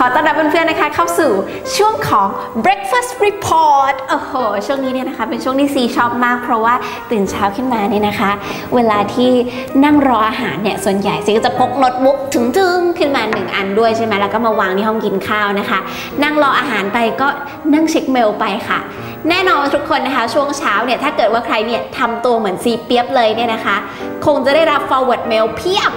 ขอต้อนรับเพื่อนๆนะคะเข้าสู่ช่วงของ breakfast report โอ้โห ช่วงนี้เนี่ยนะคะ เป็นช่วงที่ซีชอบมาก เพราะว่าตื่นเช้าขึ้นมาเนี่ยนะคะ เวลาที่นั่งรออาหารเนี่ย ส่วนใหญ่ซีก็จะพกโน้ตบุ๊กถึงๆ ขึ้นมาหนึ่งอันด้วยใช่ไหมแล้วก็มาวางที่ห้องกินข้าวนะคะ นั่งรออาหารไปก็นั่งเช็คเมลไปค่ะแน่นอนทุกคนนะคะ ช่วงเช้าเนี่ยถ้าเกิดว่าใครเนี่ยทำตัวเหมือนซีเปียบเลยเนี่ยนะคะ คงจะได้รับ forward mail เพียบ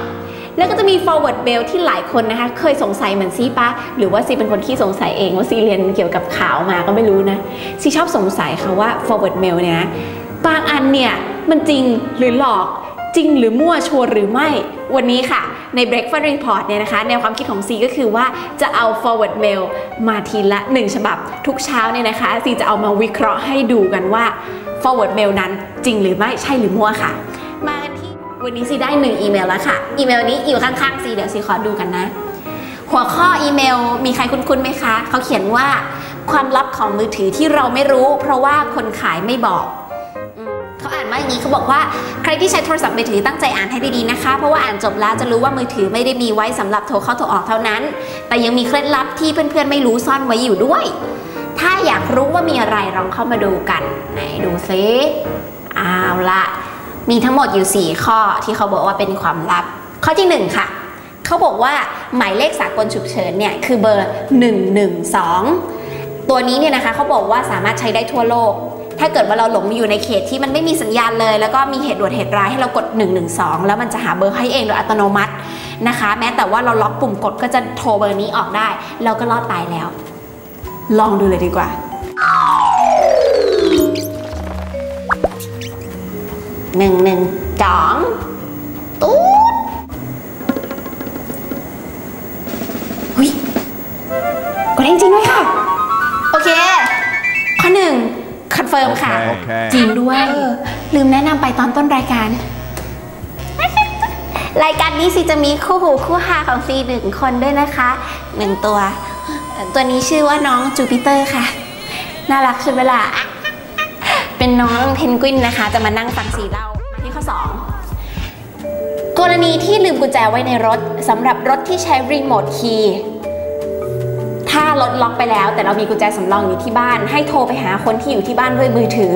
แล้วก็จะมี forward mail ที่หลายคนนะคะ เคยสงสัยเหมือนซีปะหรือว่าซีเป็นคนที่สงสัยเองว่าซีเรียนเกี่ยวกับข่าวมาก็ไม่รู้นะซีชอบสงสัยค่ะว่า forward mail เนี่ยนะบางอันเนี่ยมันจริงหรือหลอกจริงหรือมั่วชัวร์หรือไม่ วันนี้ค่ะ ใน breakfast report เนี่ยนะคะ แนวความคิดของซีก็คือว่าจะเอา forward mail มาทีละ 1 ฉบับทุกเช้าเนี่ยนะคะ ซีจะเอามาวิเคราะห์ให้ดูกันว่า forward mail นั้นจริงหรือไม่ใช่หรือมั่วค่ะ มา วันนี้ซีได้หนึ่งอีเมลแล้วค่ะ อีเมลนี้อยู่ข้างๆซีเดี๋ยวซีขอดูกันนะ หัวข้ออีเมลมีใครคุ้นๆไหมคะ เขาเขียนว่าความลับของมือถือที่เราไม่รู้ เพราะว่าคนขายไม่บอกเขาอ่านว่าอย่างนี้เขาบอกว่าใครที่ใช้โทรศัพท์มือถือตั้งใจอ่านให้ดีๆนะคะ เพราะว่าอ่านจบแล้วจะรู้ว่ามือถือไม่ได้มีไว้สำหรับโทรเข้าโทรออกเท่านั้น แต่ยังมีเคล็ดลับที่เพื่อนๆไม่รู้ซ่อนไว้อยู่ด้วย ถ้าอยากรู้ว่ามีอะไรลองเข้ามาดูกันไหนดูซิเอาละ มีทั้งหมดอยู่ 4 ข้อที่เขาบอกว่าเป็นความลับ ข้อที่ 1 ค่ะ เขาบอกว่าหมายเลขสากลฉุกเฉินเนี่ยคือเบอร์ 112 ตัวนี้เนี่ยนะคะเขาบอกว่าสามารถใช้ได้ทั่วโลก ถ้าเกิดว่าเราหลงอยู่ในเขตที่มันไม่มีสัญญาณเลย แล้วก็มีเหตุด่วนเหตุร้ายให้เรากด 112 แล้วมันจะหาเบอร์ให้เองโดยอัตโนมัตินะคะ แม้แต่ว่าเราล็อกปุ่มกดก็จะโทรเบอร์นี้ออกได้ เราก็รอดตายแล้ว ลองดูเลยดีกว่า หนึ่งหนึ่งสองตูดหุยกดเองจริงด้วยค่ะ โอเค ข้อหนึ่งคอนเฟิร์มค่ะ โอเค จริงด้วย ลืมแนะนำไปตอนต้นรายการ รายการนี้ซีจะมีคู่หูคู่หาของซีหนึ่งคนด้วยนะคะหนึ่งตัว ตัวนี้ชื่อว่าน้องจูปิเตอร์ค่ะ น่ารักใช่ไหมล่ะ เป็นน้องเพนกวินนะคะ จะมานั่งฟังสีเล่ามาที่ข้อ 2 กรณีที่ลืมกุญแจไว้ในรถสำหรับรถที่ใช้รีโมทคีย์ถ้ารถล็อกไปแล้ว แต่เรามีกุญแจสำรองอยู่ที่บ้าน ให้โทรไปหาคนที่อยู่ที่บ้านด้วยมือถือ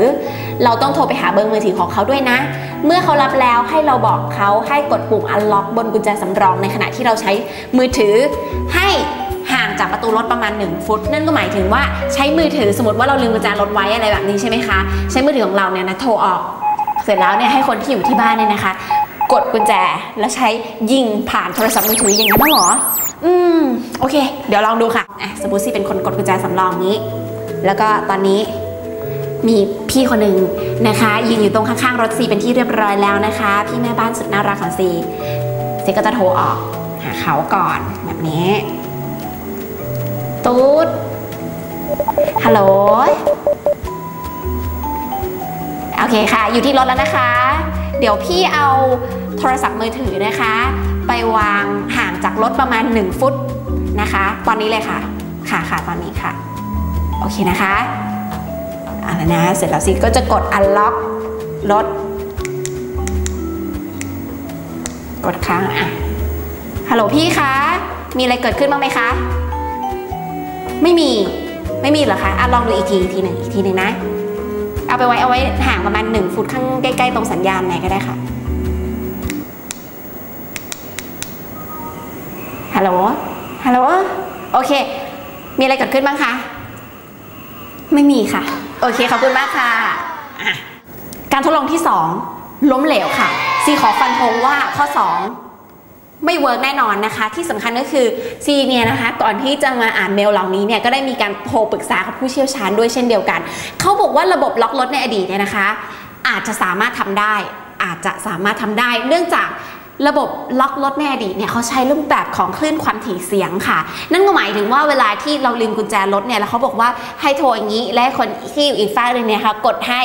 เราต้องโทรไปหาเบอร์มือถือของเขาด้วยนะ เมื่อเขารับแล้วให้เราบอกเขาให้กดปุ่ม unlock บนกุญแจสำรองในขณะที่เราใช้มือถือ ให้างจากประตูรถประมาณ 1 ฟุต นั่นก็หมายถึงว่าใช้มือถือสมมติว่าเราลืมกุญแจรถไว้อะไรแบบนี้ใช่ไหมคะ ใช้มือถือของเราเนี่ยนะโทรออก เสร็จแล้วเนี่ยให้คนที่อยู่ที่บ้านเนี่ยนะคะ กดกุญแจแล้วใช้ยิงผ่านโทรศัพท์มือถืออย่างนั้นน่ะเหรอ อืมโอเค เดี๋ยวลองดูค่ะอะสมมติซี่เป็นคนกดกุญแจสำรองนี้ แล้วก็ตอนนี้มีพี่คนหนึ่งนะคะยืนอยู่ตรงข้างๆรถซีเป็นที่เรียบร้อยแล้วนะคะ พี่แม่บ้านสุดน่ารักของซีซีก็จะโทรออกหาเขาก่อนแบบนี้ ตูดฮัลโหล โอเคค่ะ อยู่ที่รถแล้วนะคะ เดี๋ยวพี่เอาโทรศัพท์มือถือนะคะ ไปวางห่างจากรถประมาณ 1 ฟุตนะคะ ตอนนี้เลยค่ะ ค่ะค่ะตอนนี้ค่ะ โอเคนะคะเอาละนะ เสร็จแล้วซิก็จะกด unlock รถ กดค้างอะฮัลโหลพี่คะ มีอะไรเกิดขึ้นบ้างไหมคะ ไม่มี ไม่มีเหรอคะอะลองดูอีกทีอีกทีหนึ่งอีกทีหนึ่งนะ เอาไปไว้เอาไว้ห่างประมาณ1ฟุตข้างใกล้ๆตรงสัญญาณไหนก็ได้ค่ะฮัลโหลฮัลโหลโอเค มีอะไรเกิดขึ้นบ้างคะ ไม่มีค่ะ โอเค ขอบคุณมากค่ะะการทดลองที่ 2 ล้มเหลวค่ะ ซีขอฟันธงว่าข้อ 2 ไม่เวิร์กแน่นอนนะคะ ที่สำคัญก็คือซีเนี่ยนะคะ ก่อนที่จะมาอ่านเมลเหล่านี้เนี่ยก็ได้มีการโทรปรึกษากับผู้เชี่ยวชาญด้วยเช่นเดียวกัน เขาบอกว่าระบบล็อกรถในอดีตเนี่ยนะคะ อาจจะสามารถทำได้ อาจจะสามารถทำได้ เนื่องจากระบบล็อกรถในอดีตเนี่ยเขาใช้รูปแบบของคลื่นความถี่เสียงค่ะ นั่นก็หมายถึงว่าเวลาที่เราลืมกุญแจรถเนี่ยแล้วเขาบอกว่าให้โทรอย่างนี้และคนที่อยู่อีกฝ่ายหนึงเนี่ยค่ะกดให้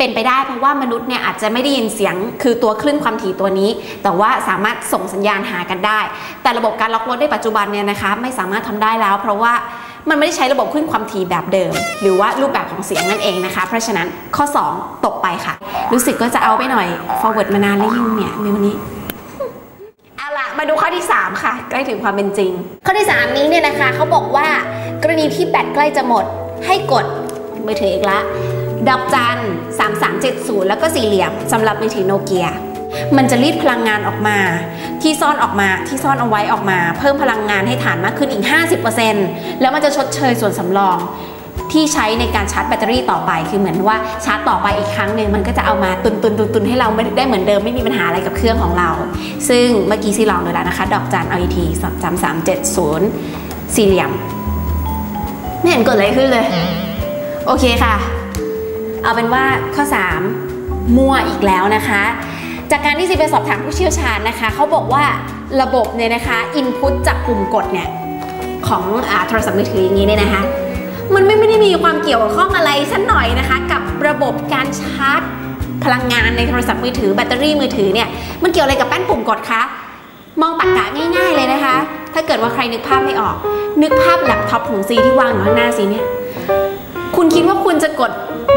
เป็นไปได้เพราะว่ามนุษย์เนี่ยอาจจะไม่ได้ยินเสียงคือตัวคลื่นความถี่ตัวนี้ แต่ว่าสามารถส่งสัญญาณหากันได้ แต่ระบบการล็อกรถในปัจจุบันเนี่ยนะคะไม่สามารถทำได้แล้ว เพราะว่ามันไม่ได้ใช้ระบบคลื่นความถี่แบบเดิม หรือว่ารูปแบบของเสียงนั่นเองนะคะ เพราะฉะนั้นข้อ 2 ตกไปค่ะ รู้สึกก็จะเอาไปหน่อย forward มานานแล้วยิ่งเนี่ยในวันนี้เอาละมาดูข้อที่ 3 ค่ะ ใกล้ถึงความเป็นจริง ข้อที่ 3 นี้เนี่ยนะคะเขาบอกว่ากรณีที่แบตใกล้จะหมดให้กดมือถืออีกละ ดอกจัน 3370 แล้วก็สี่เหลี่ยมสำหรับมือถือโนเกีย มันจะรีดพลังงานออกมา ที่ซ่อนออกมาที่ซ่อนเอาไว้ออกมา เพิ่มพลังงานให้ฐานมากขึ้นอีก 50%แล้วมันจะชดเชยส่วนสำรองที่ใช้ในการชาร์จแบตเตอรี่ต่อไปคือเหมือนว่าชาร์จต่อไปอีกครั้งหนึ่งมันก็จะเอามาตุนตุนตุนตุนให้เราไม่ได้เหมือนเดิมไม่มีปัญหาอะไรกับเครื่องของเรา ซึ่งเมื่อกี้ซีลองดูแล้วนะคะ ดอกจันเอาอีทีสามสามเจ็ดศูนย์สี่เหลี่ยม ไม่เห็นเกิดอะไรขึ้นเลย โอเคค่ะ เอาเป็นว่าข้อ 3 มั่วอีกแล้วนะคะ จากการที่ซีไปสอบถามผู้เชี่ยวชาญนะคะ เขาบอกว่าระบบเนี่ยนะคะอินพุตจากปุ่มกดเนี่ยของอโทรศัพท์มือถืออย่างนี้เนี่ยนะคะ มันไม่ได้มีความเกี่ยวข้องอะไรสักหน่อยนะคะ กับระบบการชาร์จพลังงานในโทรศัพท์มือถือแบตเตอรี่มือถือเนี่ยมันเกี่ยวอะไรกับแป้นปุ่มกดคะมองปากกาง่ายๆเลยนะคะ ถ้าเกิดว่าใครนึกภาพไม่ออก นึกภาพแล็ปท็อปของซีที่วางอยู่ข้างหน้าซีเนี่ย คุณคิดว่าคุณจะกด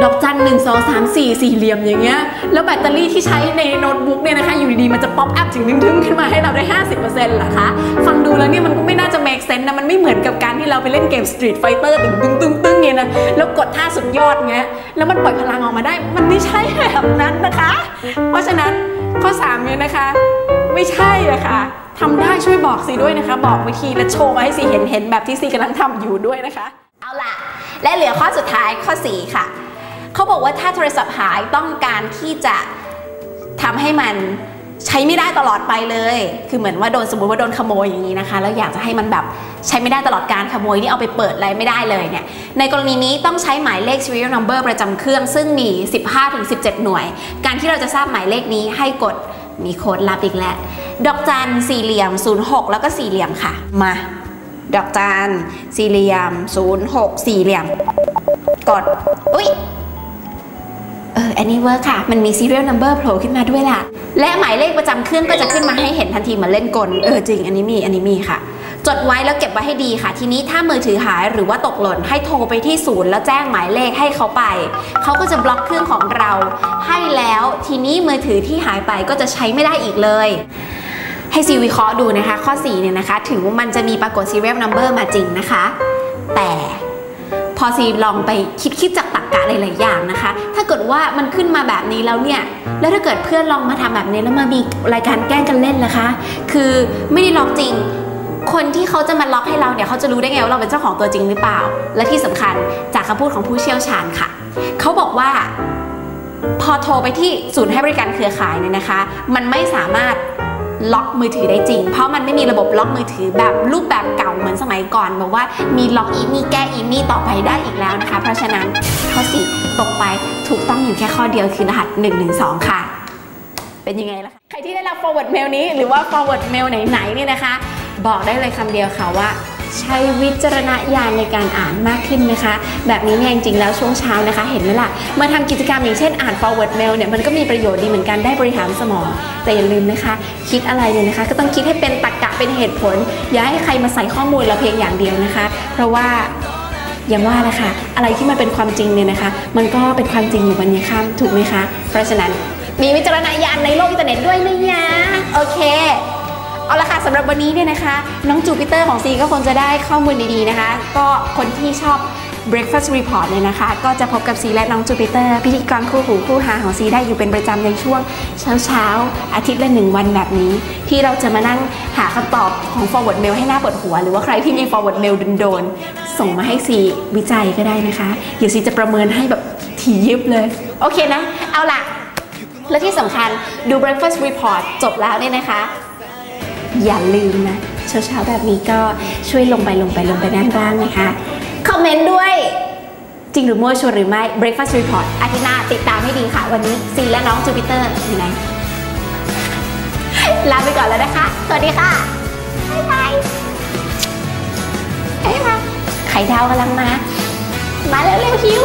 ดอกจันหนึ่งสองสามสี่สี่เหลี่ยมอย่างเงี้ย แล้วแบตเตอรี่ที่ใช้ในโน้ตบุ๊กเนี่ยนะคะ อยู่ดีๆ มันจะป๊อปอัพถึงดึงๆ ขึ้นมาให้เราได้ 50%เหรอคะ ฟังดูแล้วเนี่ยมันก็ไม่น่าจะ make sense นะ มันไม่เหมือนกับการที่เราไปเล่นเกม Street Fighter ตึงตึงตึงตึงเนี่ยนะ แล้วกดท่าสุดยอดเงี้ย แล้วมันปล่อยพลังออกมาได้ มันไม่ใช่แบบนั้นนะคะ เพราะฉะนั้นข้อ3เนี่ยนะคะ ไม่ใช่นะคะทำได้ช่วยบอกซีด้วยนะคะ บอกวิธีและโชว์มาให้ซีเห็นเห็นแบบที่ซีกำลังทำอยู่ด้วยนะคะเอาล่ะ และเหลือข้อสุดท้ายข้อ 4 ค่ะ เขาบอกว่าถ้าโทรศัพท์หายต้องการที่จะทำให้มันใช้ไม่ได้ตลอดไปเลย คือเหมือนว่าโดนสมมติว่าโดนขโมยอย่างนี้นะคะ แล้วอยากจะให้มันแบบใช้ไม่ได้ตลอดการขโมยนี่เอาไปเปิดอะไรไม่ได้เลยเนี่ย ในกรณีนี้ต้องใช้หมายเลข serial number ประจำเครื่อง ซึ่งมี 15-17 หน่วย การที่เราจะทราบหมายเลขนี้ให้กดมีโค้ดลับอีกแล้ว ดอกจันสี่เหลี่ยม 06 แล้วก็สี่เหลี่ยมค่ะ มา ดอกจันสี่เหลี่ยม06สี่เหลี่ยม กด อุ๊ย เออ อันนี้เวิร์คค่ะ มันมี serial number โผล่ขึ้นมาด้วยล่ะ และหมายเลขประจำเครื่องก็จะขึ้นมาให้เห็นทันทีเหมือนเล่นกล เออจริง อันนี้มี อันนี้มีค่ะ จดไว้แล้วเก็บไว้ให้ดีค่ะ ทีนี้ถ้ามือถือหายหรือว่าตกหล่นให้โทรไปที่ศูนย์แล้วแจ้งหมายเลขให้เขาไป เขาก็จะบล็อกเครื่องของเรา ให้แล้ว ทีนี้มือถือที่หายไปก็จะใช้ไม่ได้อีกเลย ให้ซีวิเคราะห์ดูนะคะ ข้อ 4 เนี่ยนะคะ ถึงมันจะมีปรากฏ serial number มาจริงนะคะ แต่พอซีลองไปคิดคิดจากตรรกกะหลายๆอย่างนะคะ ถ้าเกิดว่ามันขึ้นมาแบบนี้แล้วเนี่ย แล้วถ้าเกิดเพื่อนลองมาทำแบบนี้แล้วมามีรายการแกล้งกันเล่นนะคะ คือไม่ได้ล็อกจริง คนที่เขาจะมาล็อกให้เราเนี่ยเขาจะรู้ได้ไงว่าเราเป็นเจ้าของตัวจริงหรือเปล่า และที่สำคัญจากคำพูดของผู้เชี่ยวชาญค่ะ เขาบอกว่าพอโทรไปที่ศูนย์ให้บริการเครือข่ายเนี่ยนะคะ มันไม่สามารถ ล็อกมือถือได้จริง เพราะมันไม่มีระบบล็อกมือถือแบบรูปแบบเก่าเหมือนสมัยก่อนบอกว่ามีล็อกอีมีแก้อีมีต่อไปได้อีกแล้วนะคะ เพราะฉะนั้นข้อสี่ตกไปถูกต้องอยู่แค่ข้อเดียวคือรหัส 112 ค่ะ เป็นยังไงล่ะคะใครที่ได้รับ forward mail นี้หรือว่า forward mail ไหนๆเนี่ยนะคะ บอกได้เลยคำเดียวค่ะว่า ใช้วิจารณญาณในการอ่านมากขึ้นนะคะ แบบนี้เนี่ยจริงๆแล้วช่วงเช้านะคะ เห็นไหมล่ะมาทำกิจกรรมอย่างเช่นอ่าน forward mail เนี่ยมันก็มีประโยชน์ดีเหมือนกันได้บริหารสมองแต่อย่าลืมนะคะ คิดอะไรเนี่ยนะคะ ก็ต้องคิดให้เป็นตรรกะเป็นเหตุผล อย่าให้ใครมาใส่ข้อมูลเราเพียงอย่างเดียวนะคะ เพราะว่าอย่างว่าแหละค่ะอะไรที่มันเป็นความจริงเนี่ยนะคะ มันก็เป็นความจริงอยู่วันนี้ค่ำถูกไหมคะ เพราะฉะนั้นมีวิจารณญาณในโลกอินเทอร์เน็ตด้วยนะยะโอเค เอาละค่ะสำหรับวันนี้เนี่ยนะคะ น้องจูปิเตอร์ของซีก็คงจะได้ข้อมูลดีๆนะคะ ก็คนที่ชอบ Breakfast Report เนี่ยนะคะ ก็จะพบกับซีและน้องจูปิเตอร์ พิธีกรคู่หูคู่หาของซีได้อยู่เป็นประจำในช่วงเช้าๆ อาทิตย์ละหนึ่งวันแบบนี้ ที่เราจะมานั่งหาคำตอบของ forward mail ให้หน้าปวดหัว หรือว่าใครที่มี forward mail โดนๆส่งมาให้ซีวิจัยก็ได้นะคะ เดี๋ยวซีจะประเมินให้แบบถี่ยิบเลย โอเคนะ เอาล่ะและที่สำคัญดู Breakfast Report จบแล้วเนี่ยนะคะ อย่าลืมนะเช้าๆแบบนี้ก็ช่วยลงไปลงไปลงไปด้านล่างนะคะ คอมเมนต์ด้วย จริงหรือมั่วชัวร์หรือไม่ Breakfast Report อาทิตย์หน้าติดตามให้ดีค่ะ วันนี้ซีและน้องจูปิเตอร์อยู่ไหนลาไปก่อนแล้วนะคะ สวัสดีค่ะ บ๊ายบายบ๊ายบาไข่ดาวกำลังมา มาเร็วๆหิว